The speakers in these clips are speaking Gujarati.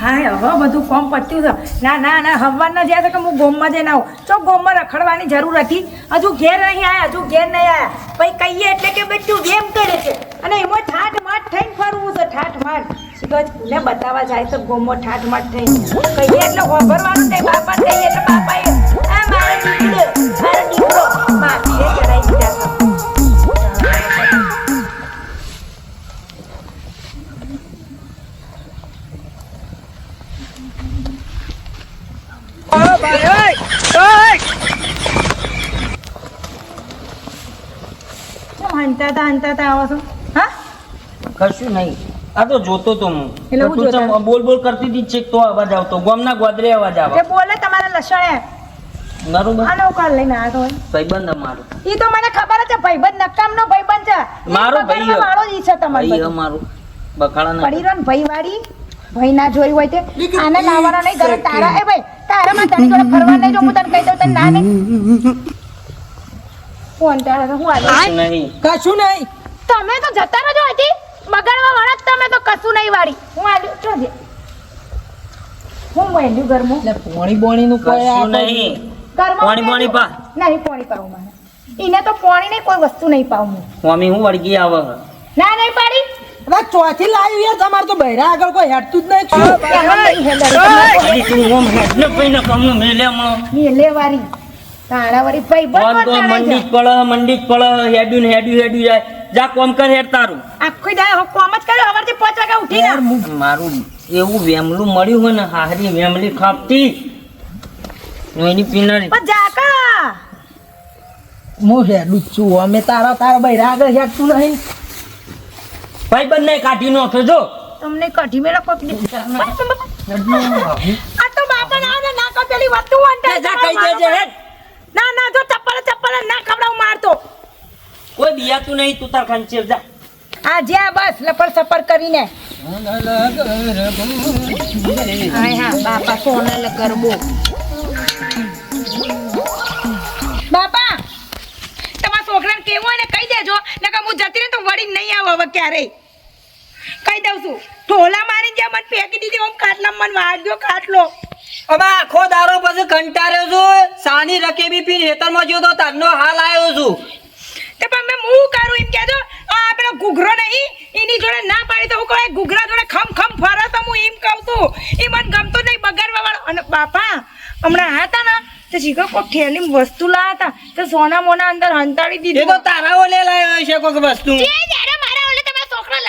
હા હવે બધું ફોર્મ પત્યું છે. ના ના ના હવાના જ્યાં કે હું ગોમમાં જઈને આવું. તો ગોમમાં રખડવાની જરૂર હતી. હજુ ઘેર નહીં આવ્યા હજુ ઘેર નહીં આવ્યા પછી કહીએ એટલે કે બધું વેમ કરે છે. અને એમાં ઠાઠ માઠ થઈને ફરવું છે, ઠાઠ માઠ. ભૂલે બતાવવા જાય તો ગોમમાં ઠાઠ માઠ થઈને. કહીએ એટલે હોભરવાનું નહીં, બાપા કહીએ એટલે બાપાએ, આ મારે દીકરો, મારો દીકરો, માફીએ કરાવી દીધા છે કેમ હંતા તા હંતા તા આવો છો હા? કશું નહીં. આ તો જોતો તો હું. એટલે હું તું જોતા? બોલ બોલ કરતી હતી ચેક તો અવાજ આવતો. ગોમના ગોદરે અવાજ આવે. એ બોલે તમારા લસણે. બરોબર. આનો કાલ લઈને આવ્યો તો. ભાઈબંધ અમારો. ઈ તો મને ખબર છે ભાઈબંધ નકામનો ભાઈબંધ છે. મારો ભાઈ મારો જ ઈ છે તમારો ભાઈ અમારો. બખાડા ના પડી ભાઈ વાળી ભાઈ ના જોઈ હોય તે. આને લાવવાનો નહીં ઘરે તારા. એ ભાઈ તારામાં તારી જોડે ફરવા નહીં જો હું તને કહી દઉં તને ના નહીં. તો હું કશું નહીં કશું નહીં તમે તો જતા રહેજો હતી બગાડવા વાળા તમે તો કશું નહીં વાળી હું આવી જોજે હું મેલ્યું ઘરમાં એટલે પોણી બોણી નું કોઈ આ કશું નહીં પોણી બોણી પા નહીં પોણી પાવું મને એને તો પોણી નહીં કોઈ વસ્તુ નહીં પાવું હું મમ્મી હું વળગી આવે ના નહીં પાડી હવે ચોથી લાવી યાર તમારે તો બૈરા આગળ કોઈ હેડતું જ નહીં તું મેલે હમણો. મેલે વાળી ફોન તો મંડી જ પડે મંડી જ પડે હેડ્યું ને હેડ્યું હેડ્યું જાય. જા કોમ કર હેડ તારું. આખો દાડો કોમ જ કર્યો સવારથી પાંચ વાગે ઉઠીને મારું એવું વેમલું મળ્યું હોય ને હારી વેમલી ખાપતી. હું એની પીનારી. પણ જાકા હું હેડું જ છું અમે તારા તારા ભાઈ રાગ હેડતું નહીં. ભાઈ બંને કાઢી નો જો. તમને કાઢી મેળા દે. આ તો બાપા ના ને ના પેલી વસ્તુ વાંટે જા કહી દેજે હેડ. ના ના જો ચપ્પલ ચપ્પલ ના ખવડાવ મારતો કોઈ બિયાતું નહીં તું તાર ખંચેર જા. આ જ્યાં બસ લપર સપર કરીને. હા બાપા સોનલ ગરબો બાપા તમારા છોકરાને કેવું હોય ને કહી દેજો. નકર હું જતી રહી તો વળી નહીં આવો હવે ક્યારેય. કહી દઉં છું ઢોલા મારી જ્યાં મને ફેંકી દીધી ઓમ ખાટલા મને વાગ્યો ખાટલો. હવે આખો દારો પછી કંટાળ્યો છું. સાની રકેબી પીને હેતરમાં જ્યો તો તારનો હાલ આવ્યો છું. તે પણ મેં હું કરું એમ કહેજો. આ પેલો ઘૂઘરો નહીં એની જોડે ના પાડી તો હું કહું ઘૂઘરા જોડે ખમ ખમ ફરે તો હું એમ કહું છું. એ મને ગમતો નહીં બગાડવા વાળો. અને બાપા હમણાં હતા ને તો શીખો કોઈ ઠેલી વસ્તુ લાયા હતા તો સોના મોના અંદર હંતાડી દીધું તો તારા ઓલે લાવ્યો છે કોઈક વસ્તુ જે જ્યારે મારા ઓલે તમારા છોકરા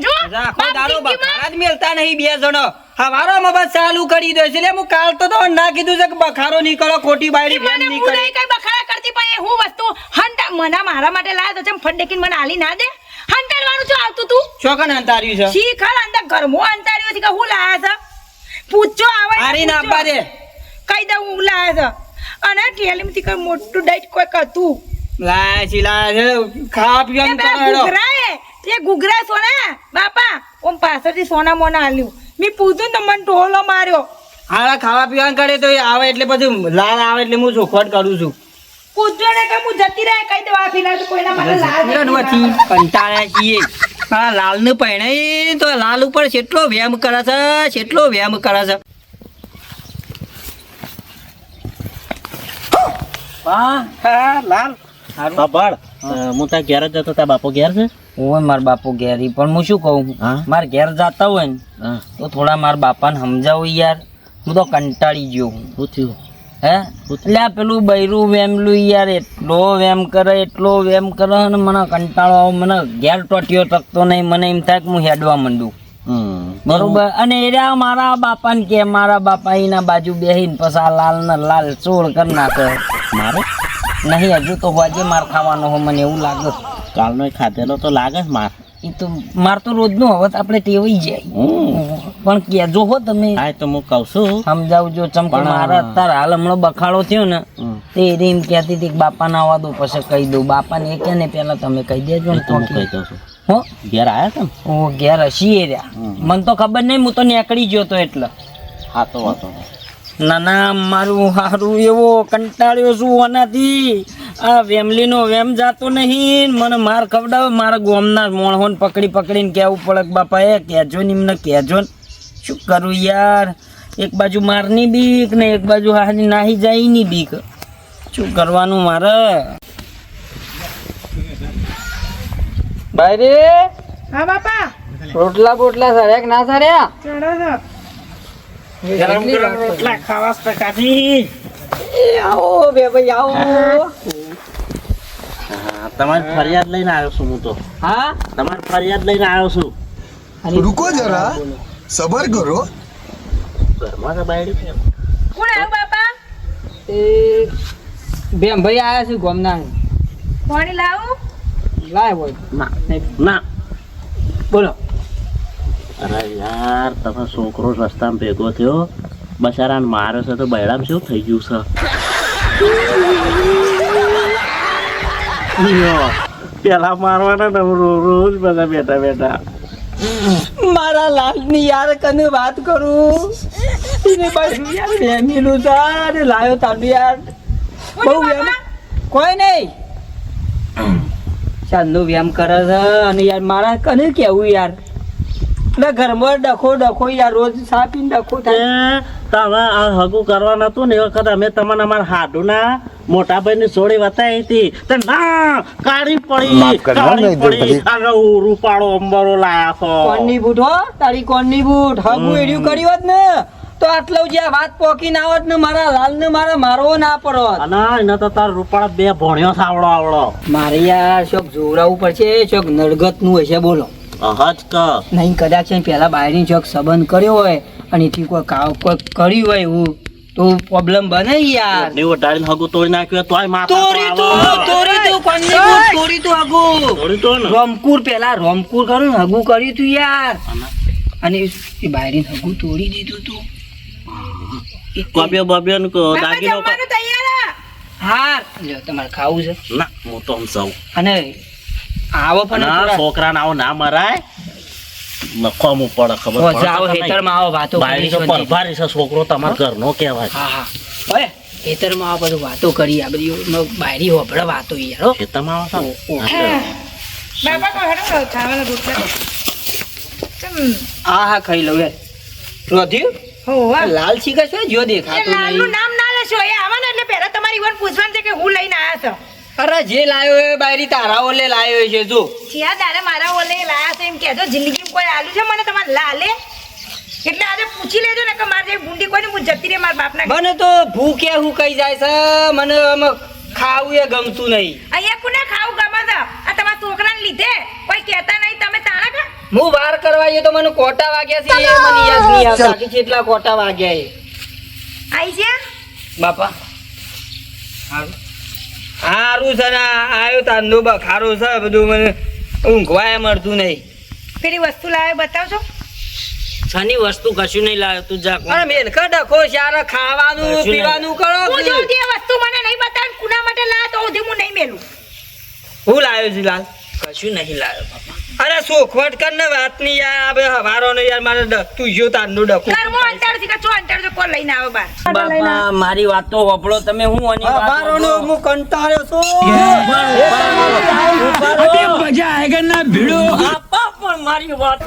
લાયા છે એમ કહેજો દારો બખાડા જ મેલતા નહીં બે જણો. હવારો મબત ચાલુ કરી દે છે. એટલે હું કાલ તો તો ના કીધું છે કે બખારો નીકળો ખોટી બાયડી ફેન નીકળે. કઈ બખાડા કરતી પણ એ હું વસ્તુ હંતા મને મારા માટે લાયા તો ચમ ફંડેકીને મને આલી ના દે. હંતાડવાનું શું આવતું તું? ચોકન અંતાર્યું છે? શીખર અંદર ઘરમાં અંતાર્યો છે કે હું લાયા છે? પૂછો આવે હારી ના. આપવા દે. કઈ દઉં હું લાયા છે. અને ઠેલીમાંથી કઈ મોટું ડાઈટ કોઈ કતું લાયા છે લાય છે. ખા પીવાનું કરો હેડો. એ ગુગરા સોના બાપા ઓમ પાછળથી સોના મોના આલ્યું. મેં પૂછ્યું ને તો મને ટોલો માર્યો. હારા ખાવા પીવાનું કરે તો એ આવે એટલે પછી લાલ આવે એટલે હું ચોખવટ કરું છું. પૂછજો ને કે હું જતી રહે કઈ દઉં આપી તો કોઈના માટે લાજ નથી કંટાળ્યા છીએ. આ લાલનું પહેણાઈ તો લાલ ઉપર કેટલો વ્યાયામ કરે છે કેટલો વ્યાયામ કરે છે. હા હા લાલ. હું તાર ઘેર જ જતો તાર બાપો ઘેર છે? ઓય માર બાપુ ઘેરી પણ હું શું કહું? હા? ઘેર જાતા હોય ને તો થોડા માર બાપાને સમજાવું યાર. હું તો કંટાળી ગયો હું. થયું? હે? એટલે આ પેલું બૈરું વેમલું યાર એટલો વેમ કરે એટલો વેમ કરે ને મને કંટાળો આવે. મને ઘેર ટોટિયો ટકતો નહીં મને એમ થાય કે હું હેડવા માંડું. બરોબર? અને એ મારા મારા બાપાને કે મારા બાપા એના બાજુ બેહીને પછી આ લાલ ને લાલ ચોળ કરી નાખે. મારે? નહીં હજુ તો હોજે માર ખાવાનો હો મને એવું લાગે. કાલનો ખાધેલો તો લાગે જ માર. એ તો માર તો રોજનું હવે આપણે ટેવાઈ જાય. પણ કેજો હો તમે. હા તો હું કહું છું. સમજાવજો ચમ પણ- મારા અત્યારે હાલ હમણાં બખાડો થયો ને તે એમ કહેતી હતી બાપાને આવવા દો પછી કહી દઉં. બાપાને એ કે ને પેલા તમે કહી દેજો ને તો કહી દઉં છું. હો? ઘેર આવ્યા તમે? ઓ ઘેર હસી રહ્યા. મને તો ખબર નહીં હું તો નીકળી ગયો તો એટલે. હા તો વાતો. ના ના મારું હારું એવો કંટાળ્યો છું આનાથી. આ વેમલીનો વેમ જાતો નહીં. મને માર ખવડાવે મારા ગોમના મોણહોન પકડી પકડીને કહેવું પડે બાપા એ કહેજો ને એમને કહેજો શું કરું યાર? એક બાજુ મારની બીક ને એક બાજુ હારી નાહી જાયની બીક. શું કરવાનું મારે? બાયરે હા બાપા. રોટલા બોટલા સર્યા કે ના સર્યા? આવો બે ભાઈ આવો. તમારી ફરિયાદ લઈને આવ્યો છું હું તો. હા? તમારી ફરિયાદ લઈને આવ્યો છું. રૂકો જરા. સબર કરો. કોણ આવ્યો બાપા? એ બેન ભાઈ આવ્યા છે ગોમના. પાણી લાવું. લાવ હોય. ના ના. બોલો. અરે યાર તમે છોકરો રસ્તામાં ભેગો થયો? બચારાને મારે છે તો બૈરામ શું થઈ ગયું છે? પેલા મારવાના ને રો- રોજ બધા બેઠા બેઠા. મારા લાલની યાર કને વાત કરું. એને ભાઈ યાર વેમીનું છે લાયો તાંડુ યાર. બહુ વેમ કોઈ નહીં. ચાંદનો વ્યાયામ કરે છે અને યાર મારા કને કેવું યાર. એટલે ઘરમાં ડખો ડખો યાર રોજ સાપીને ડખો થાય. તમે આ હગું કરવા નતું ને એ વખત અમે તમને અમારા હાડુના મોટા ભાઈની સોળી બતાવી હતી. તો ના કાળી પડી કાળી પડી અને રૂપાળો અંબરો લાયા છો. કોણની બૂટ હો તારી કોણની બૂટ. હગું એડ્યું કર્યું હોત ને તો આટલો જે વાત પોકી ના હોત ને મારા લાલ ને મારા મારવો ના પડો એના એને તો તાર રૂપાળા બે ભણ્યો સાવડો આવડો મારે યાર શોક જોરાવું પડશે શોક નડગતનું હશે બોલો. અહજ ક નહીં કદાચ પહેલા બાયરની જોક સંબંધ કર્યો હોય અને એથી કોઈ કાવ કોઈ કર્યું હોય એવું તો પ્રોબ્લેમ બને યાર. ની ઓટાડીને હગુ તોડી નાખ્યો તોય માથા તોરી તો તોરી તો કોણની તોરી તો હગુ. તોરી તો ને. રોમકુર પહેલા રોમકુર કરું ને હગુ કર્યું તું યાર. અને એ બાયરી હગુ તોડી દીધું તું. કોબ્યો બોબ્યો ને કો- દાગીનો તૈયાર હાર. લ્યો તમારે ખાવું છે? ના હું તો હમ જાઉં. અને આવો પણ છોકરાને આવો ના મરાય. નખવાનું પડે ખબર જાઓ નહીં? હેતરમાં આવો વાતો તો પરભારી છે છોકરો તમારા ઘરનો કહેવાય. હા હા. ઓય ખેતરમાં આ બધું વાતો કરી આ બધી બાયરી હોભળે વાતો યાર ખેતરમાં આવો. હા, હેડો ખાવાના રોટલા હા હા ખાઈ લઉં યાર રોધ્યું? વાહ. લાલ છીકા છે જો દેખાતું લાલનું નામ ના લેશો એ આવવાના એટલે પહેલા તમારી વન પૂછવાનું છે કે હું લઈને આયા છો. અરે જે લાયો એ બાયરી તારા ઓલે લાયો છે જો. જ્યાં તારે મારા ઓલે લાયા છે એમ કહેજો જિંદગીમાં કોઈ આલુ છે મને તમારે લાલે? એટલે આજે પૂછી લેજો ને કે મારે જે ગુંડી કોઈ હું જતી રહે મારા બાપના. મને તો ભૂખે હું કઈ જાય છે મને આમ ખાવું એ ગમતું નહીં. અહીંયા કોને ખાવું ગમે છે? આ તમારા છોકરાને લીધે? કોઈ કહેતા નહીં તમે તાણા કા હું વાર કરવા ગયો તો મને કોટા વાગ્યા છે એ મને યાદ નહીં આવતા કે કેટલા કોટા વાગ્યા એ. આઈ છે બાપા. હારું. છે ને આવ્યો તાંદો બખારું છે બધું મને ઊંઘવાય મળતું નહીં. પેલી વસ્તુ લાવે બતાવજો. સની વસ્તુ કશું નહીં લાવ્યો તું જા અરે મેન ડખો શારે ખાવાનું પીવાનું કરો હું જો વસ્તુ મને નહીં બતાવે કુના માટે લાવે તો હું નહીં મેલું. હું લાવ્યો છું લાલ? કશું નહીં લાવ્યો બાપા. અરે સોખવટ કર ને વાતની યાર આપણે હવારો ને યાર મારે તું જો તાંદો ડખો. ઘરમાં અંટાડ અંતરથી કચો અંતર છે કોણ લઈને આવો બાર? બાપા મારી વાત તો વપડો તમે હું વાત હવારો નો હું કંટાળ્યો છું. બાપા પણ મારી વાત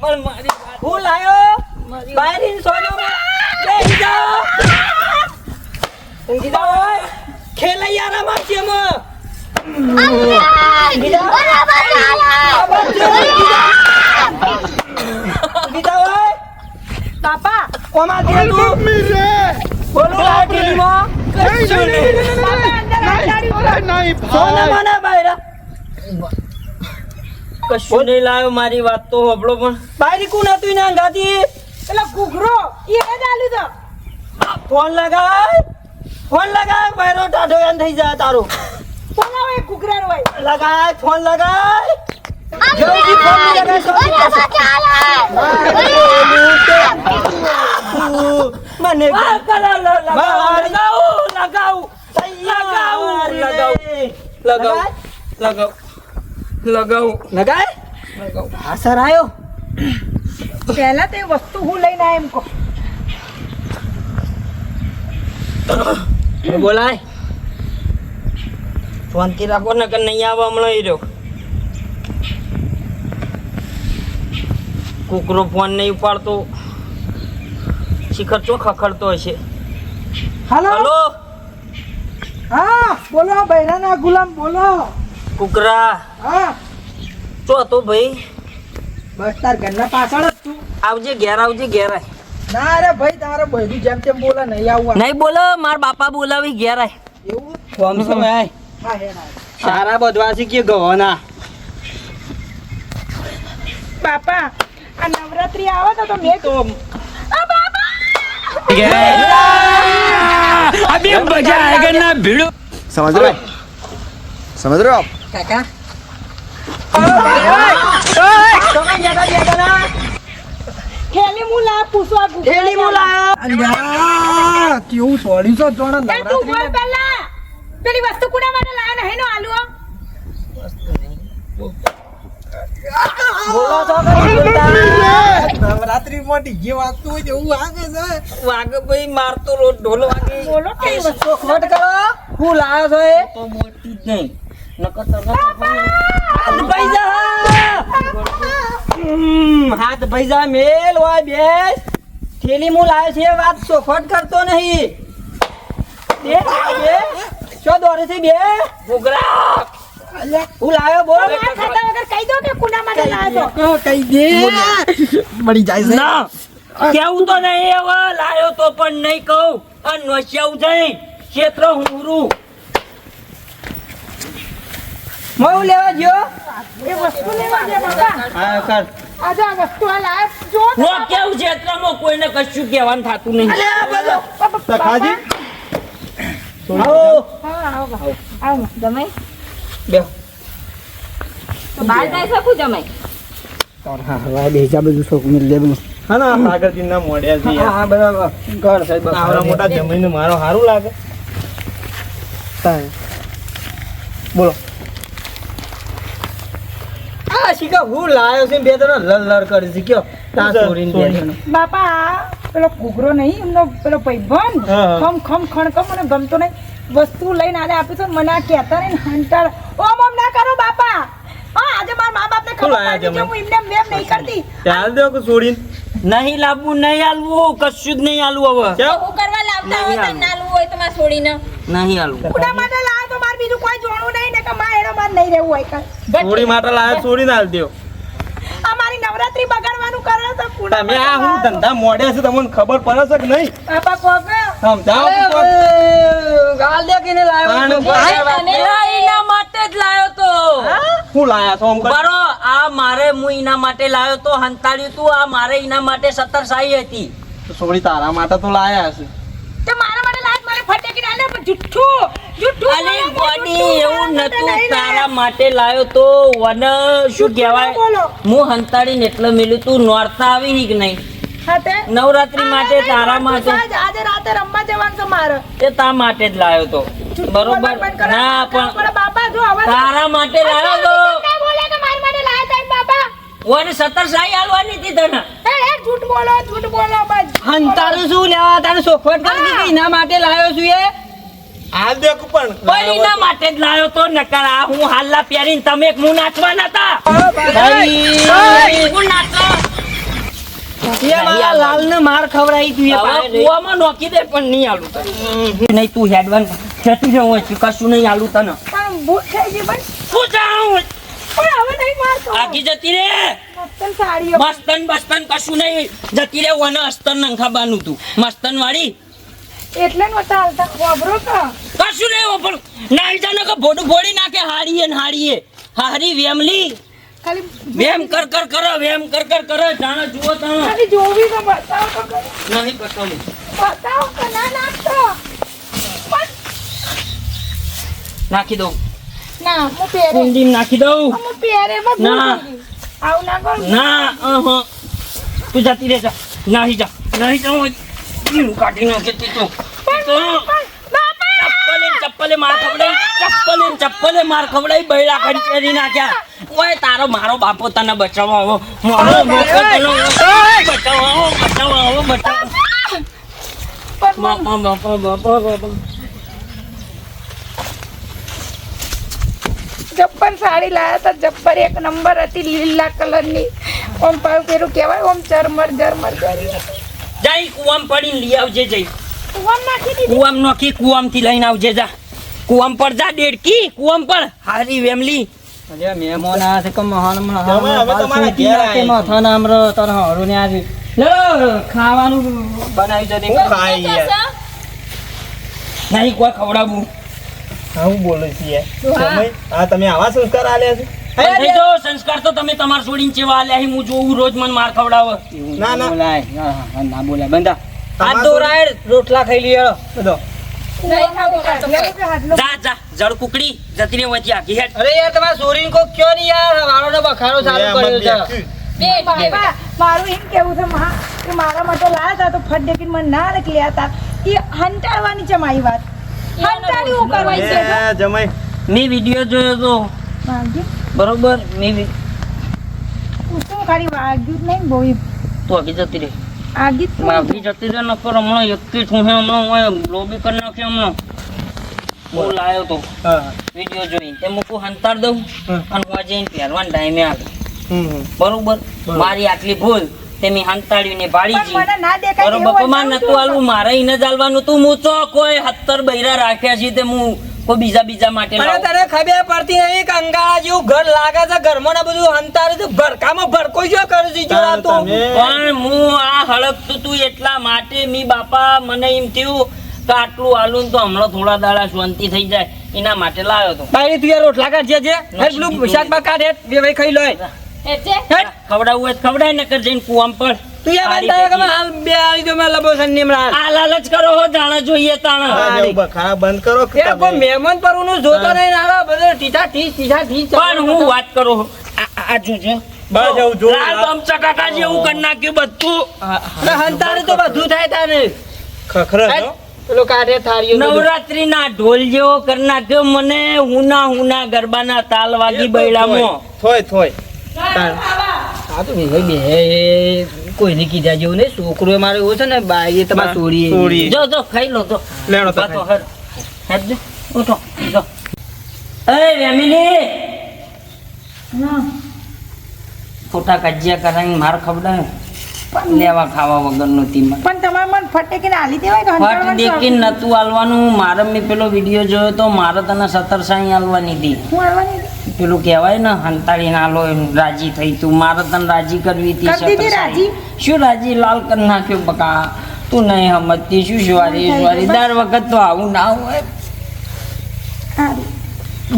પણ મારી વાત હું લાયો? બાયરીન સોનો બેસી જાઓ. આ બાજુ ઊંઘી જાઓ. ઊંઘી જાઓ ઓય. બાપા. કોમાં દે તું? બોલો લાઠીમાં. કશું નહીં. બાપા અંદર અંટાડ્યું સોનામાં ના બાયરા. કશું નહીં લાવ્યો મારી વાત તો હોભળો પણ. બાયરી કોણ હતું એના અંગાથી? પેલો ઘૂઘરો એ જ આલ્યું તો ફોન લગાય ફોન લગાય પહેરો ટાઢો એમ થઈ જાય તારો ફોન આવે કુકરાર હોય લગાય ફોન લગાય જલ્દી ફોન લગાય સૌથી પાછો. મને લગાવું લગાવું લગાવું લગાવું લગાવું લગાવ લગાવ લગાય હા સર આયો પહેલા તે વસ્તુ હું લઈને આયા એમ કહો બોલાય. શાંતિ રાખો ને કે નહીં આવે હમણાં રહ્યો. કુકરો ફોન નહીં ઉપાડતો. શિખર શું ખખડતો હશે? હાલો? હા બોલો બૈરાના ગુલામ બોલો. કુકરા. હા. ચો તો ભાઈ? બસ તાર ઘરના પાછળ જ તું આવજે ઘેર આવજે ઘેર. આય ના અરે ભાઈ તારે બધું જેમ તેમ બોલે નહીં આવું નહીં બોલો મારા બાપા બોલાવી ઘેર આય એવું? ફોર્મ સમય આય? સારા બધવાસી કે ગવાના બાપા આ નવરાત્રી આવે તો તમે તો આ બાપા! અબે મજા આएगा ના ભીડો. સમજ રહ્યો સમજ રહ્યો આપ કાકા ઓય ઓય તમે જગા જગા ના? પૂછવા થેલી બોલાયો અલ્યા કેવું સોડ્યું છો જોણે તું બોલ પહેલા પેલી વસ્તુ કુડા માટે લાયા નહીં નો આલુ બોલો છો નવરાત્રી માં ડીજે વાગતું હોય એવું વાગે છે. વાગે ભાઈ મારતો રોજ ઢોલ વાગે. બોલો કઈ વસ્તુ? ખોટ કરો. હું લાયો છો એ? તો મોટી જ નહીં. નકર હાથ પૈસા મેલ હોય બેસ થેલી હું લાવ્યો છે વાત ચોખવટ કરતો નહીં બે હું કહી દો કે કુડા માટે લાયા છો દે મળી જાય ના તો નહીં હવે, લાયો તો પણ નહીં કહું. આ નોશિયાવું જઈ ક્ષેત્ર હુંરું હું લેવા ગયો એ વસ્તુ લેવા દે બાપા. હા કર. આજે આ વસ્તુ આ લાયા જો નો કેવું ક્ષેત્રમાં કોઈને કશું કહેવાનું થતું નહીં. સખાજી હા આવો બા. આવો. જમાઈ. બે. તો બહાર જઈ શકું જમાઈ? હા હા બે જા બધું શોખ મિલ દે બધું હા ના સાગરજી ના મોડ્યા છે. હા હા બરાબર. ઘર સાહેબ આવરા મોટા જમીન મારો સારું લાગે. બોલો. શીખા હું લાવ્યો છે બે ત્રણ લર લર કરી છે કયો? તા શું છે? છોડીને શું બે છે? જણો. બાપા પેલો ઘૂઘરો નહીં એમનો પેલો ભાઈબંધ? હા, હા. ખમ ખમ મને ગમતો નહીં. વસ્તુ લઈને આજે આપ્યું છે મને આ કહેતા નહીં હંટાળ. ઓમ ઓમ ના કરો બાપા. હા આજે મારા મા બાપને ખબર પડી હું એમને નહીં કરતી. ચાલ દો કે છોડીને નહીં લાવવું નહીં આલવું કશું જ નહીં આલવું હવે. હું કરવા લાવતા હોય તો નાલું હોય તો મારે છોડીને નહીં આલવું. કુડા માટે લાવ્યો તો મારે બીજું કોઈ જોણું નહીં ને કે માં એનો માર નહીં રહેવું હોય કે. છોડી માટે લાયા છોડીને હાલ દેવ અમારી નવરાત્રી બગાડવાનું કરો છે પૂડા તમે આ હું ધંધા મોડ્યા છે તમને ખબર પડે છે કે નહીં? બાપા કોક. સમજાવો. ગાલ દે કે ને તાણ લાવ્યો તને એના માટે જ લાયો તો. હું? લાયા છો આમ બરો આ મારે હું એના માટે લાયો તો હંતાડ્યું તું. આ મારે એના માટે સત્તર સાઈ હતી સોરી તારા માટે તો લાયા છે તે મારા માટે લાજ મારે ફટે કે લે પણ જુઠ્ઠું. અલી બોલો, એવું નતું તારા માટે લાયો તો વન શું કહેવાય? હું હંતાડીને એટલે મેલું તું નોરતા આવી કે નહીં? નવરાત્રી માટે તારા માટે. આજે રાતે રમવા જવાનું છે મારે. તે તા માટે જ લાયો તો. બરોબર? ના પણ બાપા જો હવે તારા માટે લાયો તો બોલે કે મારા માટે લાયો તા બાપા. ઓને સત્તર સાઈ આલવાની હતી તને. જૂઠ બોલો જૂઠ બોલો બસ. હંતારું શું લેવા? તારે સોખવટ કરી દીધી એના માટે લાવ્યો છું એ. હાલ દેખ પણ પણ માટે જ લાયો તો નકર આ હું હાલના પહેરીને તમે હું નાચવા નતા. હું નાચવા. એ મારા માર ખવડાવી તું એ હવે પાડે. કૂવામાં નોખી દે પણ નહીં આલું તને. નહીં તું હેડવાન. ખેતી જવું હોય કશું નહીં આલું તને. પણ થઈ ગઈ બસ. શું જાઉં? પણ હવે નહીં મારતો આગી જતી રે. મસ્તન બસ્તન કશું નહીં. જતી રે વને અસ્તન નંખાબાનું તું. મસ્તન વાળી એટલે નતા હાલતા. વાપરો કા? કશું નહીં પણ નાલતા ન કે ભોડું ભોડી નાખે હાડીએ ને હાડીએ હારી વેમલી. ખાલી વેમ કર કર કરો વેમ કર કર કરો જાણે જુઓ તાણે. ખાલી જોવી તો બતાવ તો કર નહીં બતાવ. બતાવ કે ના નાખતો? નાખી દઉં. ના હું પેરે કુંડી નાખી દઉં. હું પેરે માં ના. આવ ના કર. ના અહ. તું જતી રહે જા. નાહી જા નાહી જા કાઢી નાખે તી ચપ્પલે માર ખવડાઈ ચપ્પલે ચપ્પલે માર ખવડાઈ બૈડા કંચેરી નાખ્યા. ઓય તારો મારો બાપો તને બચાવવા આવો. મારો બાપો! તને બચાવવા આવો બચાવવા આવો બચાવવા બાપા બાપા બાપા બાપા. જબ્બર સાડી લાયા હતા જબ્બર એક નંબર હતી લીલા કલરની ઓમ પાયું પેલું કહેવાય ઓમ ચરમર ઝરમર કરી જઈ કુવામ પડીને લઈ આવજે જઈ. કુવામ નાખી દીધી કુવામ નોખી કુવામથી લઈને આવજે જા. કુવામ પર જા દેડકી કુવામ પર. હારી વેમલી. અરે મહેમાન આ છે કે મહાન મહાન તમે હવે તમારા ઘેર આયા. માથા નામ રો તર હરો ને આજે લો ખાવાનું બનાવી દે ખાઈ યાર નહીં કોઈ ખવડાવું. હા બોલું છું યાર. હા તમે આવા સંસ્કાર આલ્યા છે? થઈ જાઓ, સંસ્કાર તો તમે તમાર છોડીને ચેવા આલ્યા હું? જોઉં રોજ મને માર ખવડાવો. ના, ના. બોલાય. ના બોલાય. બંધા. હાથ દોરાય રોટલા ખાઈ લીયો બધો મારું એમ કેવું છે મારા માટે લાયા હતા તો ફટ દેખીને મને ના હતા એ હંટાડવાની છે મારી વાત. હંટાડી હું કરવાની છે જમાઈ. મેં વીડિયો જોયો તો. બરોબર? મેં વી- શું ખાલી વાગ્યું નહીં બહુ ઈ આગી જતી રહી. આગી શું? જતી રહે નકર હમણાં એકથી છું હમણાં હું લોબી કરી નાખી હમણાં. હું લાયો તો. હા. વીડિયો જોઈ તે મૂકું હંતાર દઉં અને હું જઈને પહેરવાના ટાઈમે આવે. બરોબર? મારી આટલી ભૂલ તે મેં હંતાડ્યું ને બાળી પણ જી બરોબર? મારે નતું હાલવું મારે ઈને જ હાલવાનું તું હું તો કોઈ હત્તર બૈરા રાખ્યા છે તે હું કોઈ બીજા બીજા માટે તને ખબર પડતી નહીં કે અંગાળા જેવું ઘર લાગે છે? ઘરમાં ને બધું હંતારે છે? ભરકામાં ભરકો જો કરે છે જો આ પણ હું આ હળકતું તું એટલા માટે મી બાપા મને એમ થયું કે આટલું આલું ને તો હમણાં થોડા દાડા શાંતિ થઈ જાય. એના માટે લાવ્યો તો. બાયરી તું યાર રોટલા કાઢજે જે. પેલું શાકભાગ કાઢ ખાઈ લો ખવડાવું હોય ખવડાય નકર જઈને કુવામ પર તું યાર કે બંધ હાલ બે આવી તો મેં લબો સન્ની હમણાં આ લાલચ કરો હો જાણે જોઈએ તાણે બખાડા બંધ કરો કે કોઈ મહેમાન પર હું જોતો નહીં નાનો બધો ટીચા ઠીસ ટીચા ઠીસ પણ હું વાત કરો આ- આ બસ એવું જો લાલ બમચા કાકા જેવું કરી નાખ્યું બધું હંતારે તો બધું થાય તાને ખખરો. પેલો કાઢે થાળીઓ નવરાત્રી ના ઢોલ જેવો કરી નાખ્યો મને હુના હુના ગરબાના તાલ વાગી બૈડામાં થોય થોય હા તો બે બે કોઈને કીધા જેવું નહીં. છોકરો મારે એવો છે ને બાઈ તમારે ચોરી ચોરી. જો જો ખાઈ લો જો. લેણો તો બાતો હર. હેડ ઉઠો જો. અરે વેમિની હા. ખોટા કજિયા કરાવીને માર ખવડાવે. લેવા ખાવા વગરનો તીમાં પણ તમારે મને ફટેકીને આલી દેવાય તો ફટ દેખી નતું આલવાનું. મારે મેં પેલો વીડિયો જોયો તો મારે તને સત્તર સાઈ આલવાની હતી. હું આલવાની હતી? પેલું કહેવાય ને હંતાળી નાલો રાજી થઈ તું. મારે તને રાજી કરવી હતી. રાજી? શું રાજી? લાલ કરી નાખ્યો બકા. તું નહીં સમજતી શું શ્વારી શ્વારી દર વખત તો આવું ના હોય.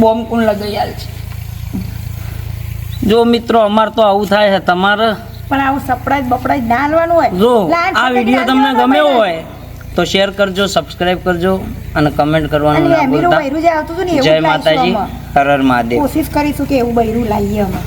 બોમ્બ કોણ લગાઈ આલ છે? જો મિત્રો અમાર તો આવું થાય છે તમારે. પણ આવું સપડાય બપડાય ના લેવાનું હોય. જો આ વીડિયો તમને ગમ્યો હોય. તો શેર કરજો સબસ્ક્રાઇબ કરજો અને કમેન્ટ કરવાનું ના ભૂલતા. જય માતાજી. હરર હર હર મહાદેવ. કોશિશ કરીશું કે એવું બૈરું લાવીએ અમે